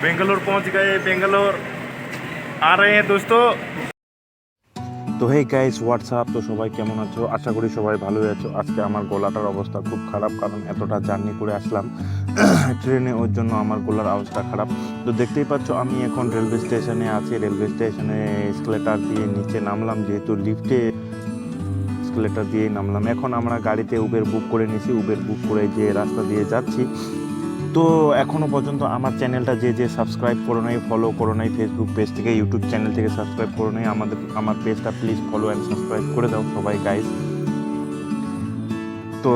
बेंगलोर पहुंच गए बेंगलोर आ रहे हैं दोस्तों তো হে গাইস হোয়াটসঅ্যাপ তো সবাই কেমন আছো আশা করি সবাই ভালোই আছো আজকে আমার গলাটার অবস্থা খুব খারাপ কারণ এতটা জার্নি করে আসলাম ট্রেনে ওর জন্য আমার গলার অবস্থা খারাপ তো দেখতেই পাচ্ছ আমি এখন রেলওয়ে স্টেশনে আছি রেলওয়ে স্টেশনে স্কেলেটার দিয়ে নিচে নামলাম যেহেতু লিফটে স্কেলেটার দিয়ে নামলাম। এখন আমরা গাড়িতে উবের বুক করে নিয়েছি। উবের বুক করে যে রাস্তা দিয়ে যাচ্ছি। তো এখনও পর্যন্ত আমার চ্যানেলটা যে যে সাবস্ক্রাইব করো নাই ফলো করো নাই ফেসবুক পেজ থেকে ইউটিউব চ্যানেল থেকে সাবস্ক্রাইব করো নাই, আমাদের, আমার পেজটা প্লিজ ফলো অ্যান্ড সাবস্ক্রাইব করে দাও সবাই গাইজ তো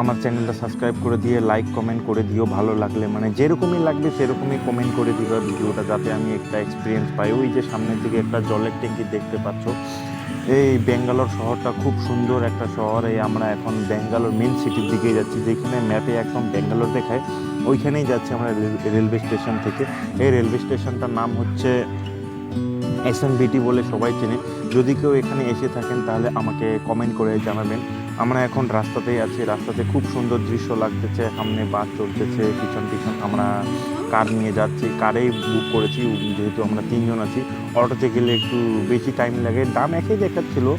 আমার চ্যানেলটা সাবস্ক্রাইব করে দিয়ে লাইক কমেন্ট করে দিও। ভালো লাগলে মানে যেরকমই লাগবে সেরকমই কমেন্ট করে দিও ভিডিওটা, যাতে আমি একটা এক্সপিরিয়েন্স পাই। ওই যে সামনের দিকে একটা জলের ট্যাঙ্কি দেখতে পাচ্ছ। এই ব্যাঙ্গালোর শহরটা খুব সুন্দর একটা শহর। এই আমরা এখন ব্যাঙ্গালোর মেন সিটির দিকে যাচ্ছি। যেখানে ম্যাপে একদম ব্যাঙ্গালোর দেখায়, ওইখানেই যাচ্ছি আমরা রেল- রেলওয়ে স্টেশন থেকে। এই রেলওয়ে স্টেশনটার নাম হচ্ছে এস বিটি বলে সবাই চেনে। যদি কেউ এখানে এসে থাকেন, তাহলে আমাকে কমেন্ট করে জানাবেন। আমরা এখন রাস্তাতেই আছি। রাস্তাতে খুব সুন্দর দৃশ্য লাগতেছে। সামনে বাস চলতেছে, পিছন পিছন আমরা কার নিয়ে যাচ্ছি। কারেই বুক করেছি, যেহেতু আমরা তিনজন আছি। অটোতে গেলে একটু বেশি টাইম লাগে। দাম একই দেখাচ্ছিল।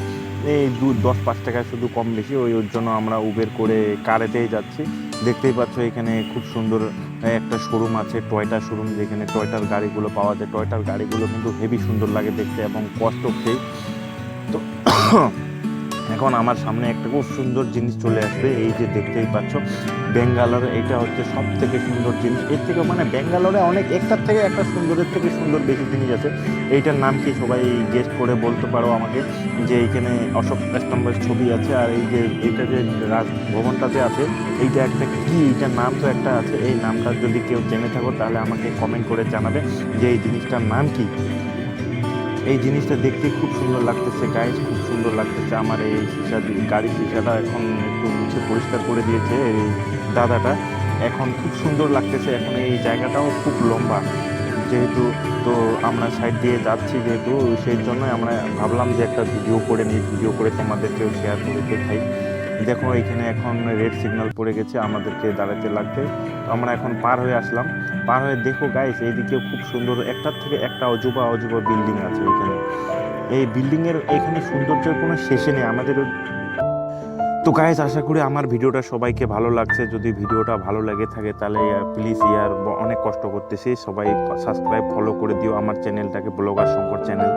এই দু, দশ, পাঁচ টাকায় শুধু কম বেশি, ওই ওর জন্য আমরা উবের করে কারেতেই যাচ্ছি। দেখতেই পাচ্ছ এখানে খুব সুন্দর একটা শোরুম আছে টয়টা শোরুম যেখানে টয়টার গাড়িগুলো পাওয়া যায়। টয়টার গাড়িগুলো কিন্তু হেভি সুন্দর লাগে দেখতে এবং কষ্ট ফ্রি তো এখন আমার সামনে একটা খুব সুন্দর জিনিস চলে আসবে, এই যে দেখতেই পাচ্ছ। ব্যাঙ্গালোরে এটা হচ্ছে সব থেকে সুন্দর জিনিস। এর থেকে মানে ব্যাঙ্গালোরে অনেক, একটার থেকে একটা সুন্দরের থেকে সুন্দর বেশি জিনিস আছে। এইটার নাম কি সবাই গেস্ট করে বলতে পারো আমাকে, যে এইখানে অশোক স্তম্ভের ছবি আছে, আর এই যে এইটা যে রাজভবনটাতে আছে, এইটা একটা কি? এইটার নাম তো একটা আছে। এই নামটা যদি কেউ জেনে থাকো, তাহলে আমাকে কমেন্ট করে জানাবে যে এই জিনিসটার নাম কি। এই জিনিসটা দেখতে খুব সুন্দর লাগতেছে গাইজ খুব সুন্দর লাগতেছে। আমার এই সিসা গাড়ির সিসাটা এখন একটু মুছে পরিষ্কার করে দিয়েছে এই দাদাটা। এখন খুব সুন্দর লাগতেছে, এখন এই জায়গাটাও খুব লম্বা। যেহেতু তো আমরা সাইড দিয়ে যাচ্ছি যেহেতু, সেই জন্য আমরা ভাবলাম যে একটা ভিডিও করে নিই ভিডিও করে তোমাদেরকেও শেয়ার করে দেখাই। দেখো, এখানে এখন রেড সিগন্যাল পড়ে গেছে, আমাদেরকে দাঁড়াতে লাগবে। তো আমরা এখন পার হয়ে আসলাম। পার হয়ে দেখো গাইস এইদিকে খুব সুন্দর, একটার থেকে একটা অজুবা অজুবা বিল্ডিং আছে এখানে এই বিল্ডিংয়ের এখানে সৌন্দর্যের কোনো শেষে নেই, আমাদের তো গাইজ আশা করি আমার ভিডিওটা সবাইকে ভালো লাগছে। যদি ভিডিওটা ভালো লাগে থাকে, তাহলে প্লিজ ইয়ার অনেক কষ্ট করতেছি। সবাই সাবস্ক্রাইব ফলো করে দিও আমার চ্যানেলটাকে ব্লগার শঙ্কর চ্যানেল